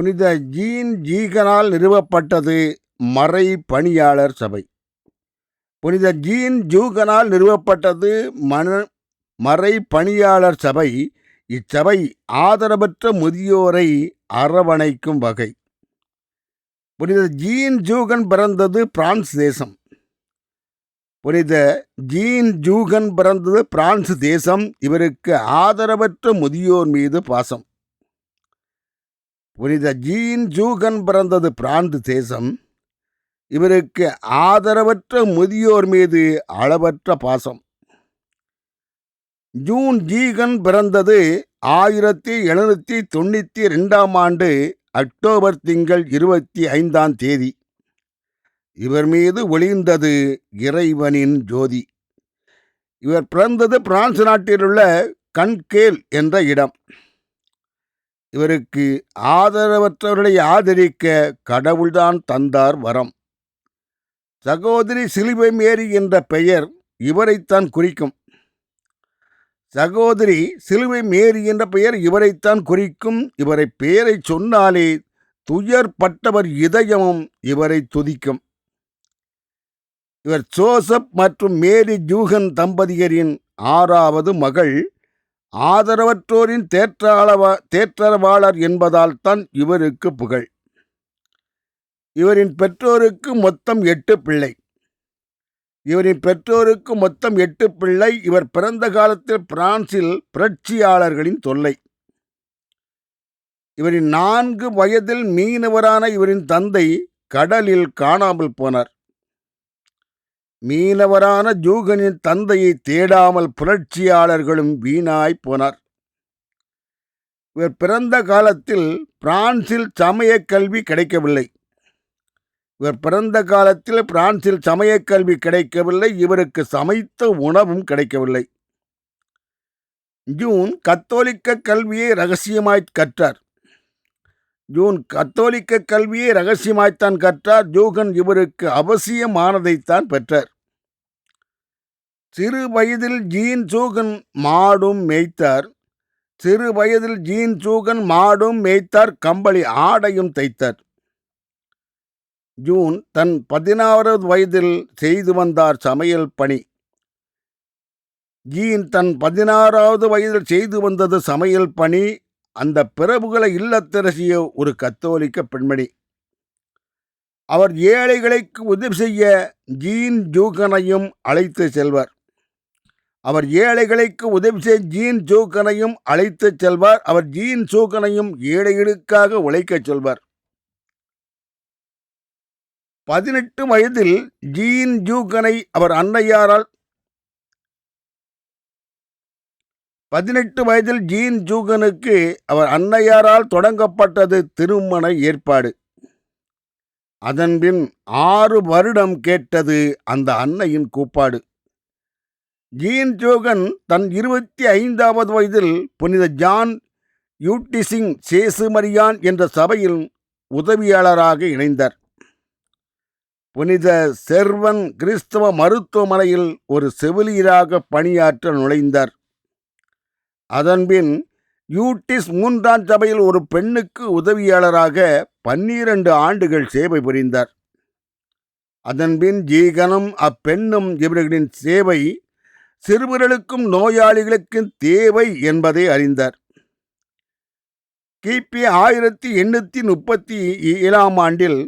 புனித ஜீன் ஜீகனால் நிறுவப்பட்டது மறை பணியாளர் சபை. புனித ஜீன் ஜூகனால் நிறுவப்பட்டது மன மறை பணியாளர் சபை. இச்சபை ஆதரவற்ற முதியோரை அரவணைக்கும் வகை. புனித ஜீன் ஜூகன் பிறந்தது பிரான்ஸ் தேசம். புனித ஜீன் ஜூகன் பிறந்தது பிரான்ஸ் தேசம். இவருக்கு ஆதரவற்ற முதியோர் மீது பாசம். புனித ஜீன் ஜூகன் பிறந்தது பிராந்து தேசம். இவருக்கு ஆதரவற்ற முதியோர் மீது அளவற்ற பாசம். ஜூன் ஜீகன் பிறந்தது ஆயிரத்தி எழுநூற்றி தொண்ணூற்றி ரெண்டாம் ஆண்டு அக்டோபர் திங்கள் இருபத்தி ஐந்தாம் தேதி. இவர் மீது ஒளிந்தது இறைவனின் ஜோதி. இவர் பிறந்தது பிரான்ஸ் நாட்டிலுள்ள கண்கேல் என்ற இடம். இவருக்கு ஆதரவற்றவர்களை ஆதரிக்க கடவுள்தான் தந்தார் வரம். சகோதரி சிலுவை மேரி என்ற பெயர் இவரைத்தான் குறிக்கும். சகோதரி சிலுவை மேரி என்ற பெயர் இவரைத்தான் குறிக்கும். இவரை பெயரை சொன்னாலே துயர்பட்டவர் இதயமும் இவரை துதிக்கும். இவர் ஜோசப் மற்றும் மேரி ஜூகன் தம்பதியரின் ஆறாவது மகள் ஆதரவற்றோரின் தேற்றாளவா தேற்றரவாளர் என்பதால் தான் இவருக்கு புகழ். இவரின் பெற்றோருக்கு மொத்தம் எட்டு பிள்ளை. இவரின் பெற்றோருக்கு மொத்தம் எட்டு பிள்ளை. இவர் பிறந்த காலத்தில் பிரான்சில் புரட்சியாளர்களின் தொல்லை. இவரின் நான்கு வயதில் மீனவரான இவரின் தந்தை கடலில் காணாமல் போனார். மீனவரான ஜூகனின் தந்தையை தேடாமல் புரட்சியாளர்களும் வீணாய் போனார். இவர் பிறந்த காலத்தில் பிரான்சில் சமய கல்வி கிடைக்கவில்லை. இவர் பிறந்த காலத்தில் பிரான்சில் சமய கல்வி கிடைக்கவில்லை. இவருக்கு சமைத்த உணவும் கிடைக்கவில்லை. ஜூன் கத்தோலிக்க கல்வியை ரகசியமாய் கற்றார். ஜூன் கத்தோலிக்க கல்வியை ரகசியமாய்த்தான் கற்றார். ஜூகன் இவருக்கு அவசியமானதைத்தான் பெற்றார். சிறு வயதில் ஜீன் சூகன் மாடும் மேய்த்தார். சிறு வயதில் ஜீன் சூகன் மாடும் மேய்த்தார். கம்பளி ஆடையும் தைத்தார். ஜூன் தன் பதினாறாவது வயதில் செய்து வந்தார் சமையல் பணி. ஜீன் தன் பதினாறாவது வயதில் செய்து வந்தது சமையல் பணி. அந்த பிரபுகள இல்லத்தரசிய ஒரு கத்தோலிக்க பெண்மணி. அவர் ஏழைகளுக்கு உதவி செய்ய ஜீன் ஜூகனையும் அழைத்து செல்வார். அவர் ஏழைகளுக்கு உதவி செய்ய ஜீன் ஜூகனையும் அழைத்து செல்வார். அவர் ஜீன் ஜூகனையும் ஏழைகளுக்காக உழைக்கச் சொல்வார். பதினெட்டு வயதில் ஜீன் ஜூகனை அவர் அன்னையாரால் பதினெட்டு வயதில் ஜீன் ஜூகனுக்கு அவர் அன்னையாரால் தொடங்கப்பட்டது திருமண ஏற்பாடு. அதன்பின் ஆறு வருடம் கேட்டது அந்த அன்னையின் கூப்பாடு. ஜீன் ஜோகன் தன் இருபத்தி ஐந்தாவது வயதில் புனித ஜான் யூட்டிசிங் சேசுமரியான் என்ற சபையில் உதவியாளராக இணைந்தார். புனித செர்வன் கிறிஸ்தவ மருத்துவமனையில் ஒரு செவிலியராக பணியாற்ற நுழைந்தார். அதன்பின் யூட்டிஸ் மூன்றாம் சபையில் ஒரு பெண்ணுக்கு உதவியாளராக பன்னிரண்டு ஆண்டுகள் சேவை புரிந்தார். அதன்பின் ஜீகனும் அப்பெண்ணும் இவர்களின் சேவை சிறுவர்களுக்கும் நோயாளிகளுக்கும் தேவை என்பதை அறிந்தார். கிபி ஆயிரத்தி எண்ணூற்றி முப்பத்தி ஏழாம் ஆண்டில்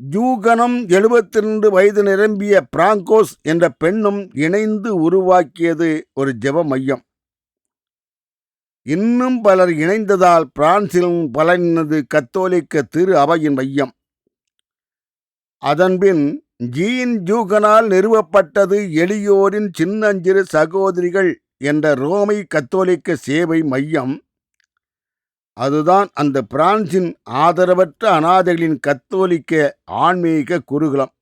ஜூகனம் எழுபத்தி ரெண்டு வயது நிரம்பிய பிராங்கோஸ் என்ற பெண்ணும் இணைந்து உருவாக்கியது ஒரு ஜெப மையம் இன்னும் பலர் இணைந்ததால் பிரான்சிலும் பலனது கத்தோலிக்க திரு அவையின் மையம். அதன்பின் ஜீன் ஜூகனால் நிறுவப்பட்டது எளியோரின் சின்னஞ்சிறு சகோதரிகள் என்ற ரோமை கத்தோலிக்க சேவை மையம் அதுதான் அந்த பிரான்சின் ஆதரவற்ற அனாதைகளின் கத்தோலிக்க ஆன்மீக குருகுலம்.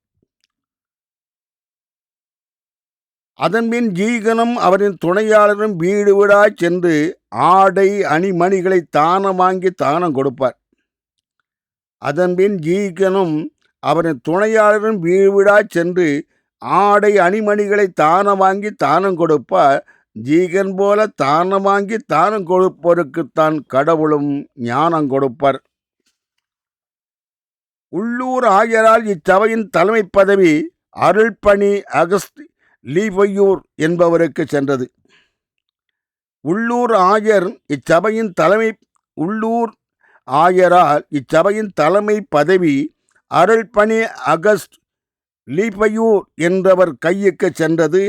அதன்பின் ஜீகனும் அவரின் துணையாளரும் வீடு வீடாய் சென்று ஆடை அணிமணிகளை தானம் வாங்கி தானம் கொடுப்பார். அதன்பின் ஜீகனும் அவரின் துணையாளரும் வீடு வீடாய் சென்று ஆடை அணிமணிகளை தானம் வாங்கி தானம் கொடுப்பார். ஜீகன் போல தானம் வாங்கி தானம் கொடுப்போருக்குத்தான் கடவுளும் ஞானம் கொடுப்பர். உள்ளூர் ஆயரால் இச்சபையின் தலைமை பதவி அருள்பணி அகஸ்ட் லீவையூர் என்பவருக்கு சென்றது. உள்ளூர் ஆயர் இச்சபையின் தலைமை உள்ளூர் ஆயரால் இச்சபையின் தலைமை பதவி அருள்பணி அகஸ்ட் லீபையூர் என்றவர் கையுக்கு சென்றது.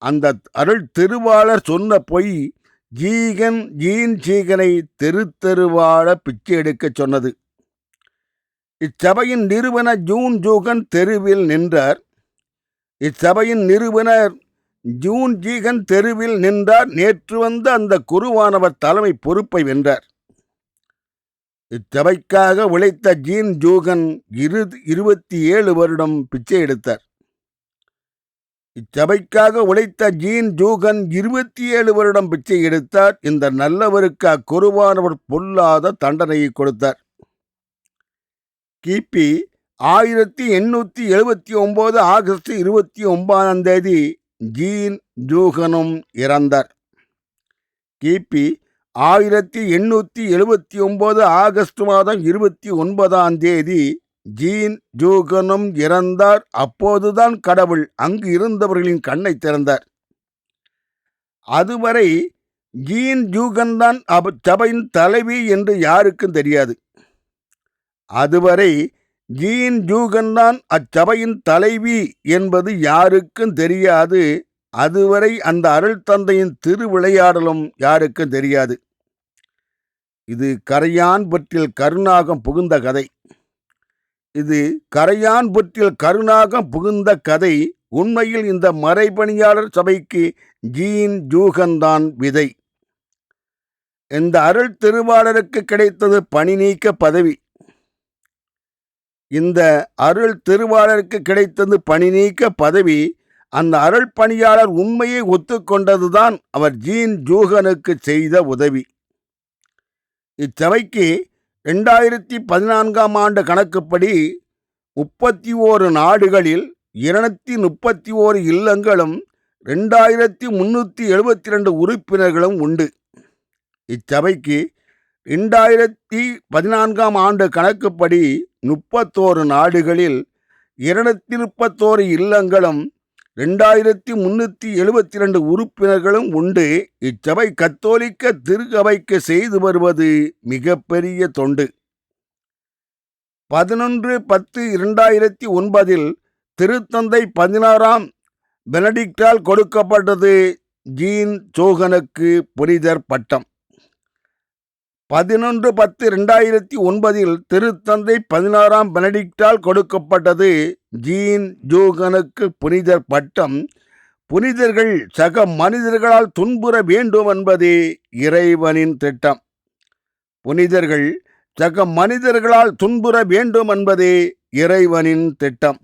அந்த அருள் திருவாளர் சொன்ன பொய் ஜீகன் ஜீன் ஜீகனை தெரு தெருவாழ பிச்சை எடுக்கச் சொன்னது. இச்சபையின் நிறுவன ஜூன் ஜூகன் தெருவில் நின்றார். இச்சபையின் நிறுவனர் ஜூன் ஜீகன் தெருவில் நின்றார். நேற்று வந்த அந்த குருவானவர் தலைமை பொறுப்பை வென்றார். இச்சபைக்காக உழைத்த ஜீன் ஜூகன் இரு இருபத்தி ஏழு வருடம் பிச்சை எடுத்தார். இச்சபைக்காக உழைத்த ஜீன் ஜூகன் இருபத்தி ஏழு வருடம் பிச்சை எடுத்தார். இந்த நல்லவருக்கு அக்குருவானவர் பொல்லாத தண்டனையை கொடுத்தார். கிபி ஆயிரத்தி எண்ணூற்றி எழுபத்தி ஒம்பது ஆகஸ்ட் இருபத்தி ஒன்பதாம் தேதி ஜீன் ஜூகனும் இறந்தார். கிபி ஆயிரத்தி எண்ணூற்றி எழுபத்தி ஒம்பது ஆகஸ்ட் மாதம் இருபத்தி ஒன்பதாம் தேதி ஜீன் ஜூகனும் இறந்தார். அப்போதுதான் கடவுள் அங்கு இருந்தவர்களின் கண்ணை திறந்தார். அதுவரை ஜீன் ஜூகன் தான் அப் சபையின் தலைவி என்று யாருக்கும் தெரியாது. அதுவரை ஜீன் ஜூகன் தான் அச்சபையின் தலைவி என்பது யாருக்கும் தெரியாது. அதுவரை அந்த அருள் தந்தையின் திருவிளையாடலும் யாருக்கும் தெரியாது. இது கரையான் பற்றில் கருணாகம் புகுந்த கதை. இது கரையான் புற்றில் கருணாகம் புகுந்த கதை. உண்மையில் இந்த மறைபணியாளர் சபைக்கு ஜீன் ஜூகன்தான் விதை. இந்த அருள் திருவாளருக்கு கிடைத்தது பணி நீக்க பதவி. இந்த அருள் திருவாளருக்கு கிடைத்தது பணி நீக்க பதவி அந்த அருள் பணியாளர் உண்மையை ஒத்துக்கொண்டதுதான் அவர் ஜீன் ஜூகனுக்கு செய்த உதவி. இச்சபைக்கு ரெண்டாயிரத்தி பதினான்காம் ஆண்டு கணக்குப்படி முப்பத்தி ஓரு நாடுகளில் இருநூத்தி முப்பத்தி ஓரு இல்லங்களும் ரெண்டாயிரத்தி முந்நூற்றி எழுபத்தி ரெண்டு உறுப்பினர்களும் உண்டு. இச்சபைக்கு ரெண்டாயிரத்தி பதினான்காம் ஆண்டு கணக்குப்படி முப்பத்தோரு நாடுகளில் இருநூத்தி முப்பத்தோரு இல்லங்களும் ரெண்டாயிரத்தி முன்னூற்றி எழுபத்தி ரெண்டு உறுப்பினர்களும் உண்டு. இச்சபை கத்தோலிக்க திருச்சபைக்கு செய்து வருவது மிகப்பெரிய தொண்டு. பதினொன்று பத்து இரண்டாயிரத்தி ஒன்பதில் திருத்தந்தை பதினாறாம் பெனடிக்டால் கொடுக்கப்பட்டது ஜீன் சோகனுக்கு புனிதர் பட்டம். பதினொன்று பத்து ரெண்டாயிரத்தி ஒன்பதில் திருத்தந்தை பதினாறாம் பெனடிக்டால் கொடுக்கப்பட்டது. ஜீன் ஜோகனுக்கு புனிதர் பட்டம். புனிதர்கள் சக மனிதர்களால் துன்புற வேண்டும் என்பதே இறைவனின் திட்டம். புனிதர்கள் சக மனிதர்களால் துன்புற வேண்டும் என்பதே இறைவனின் திட்டம்.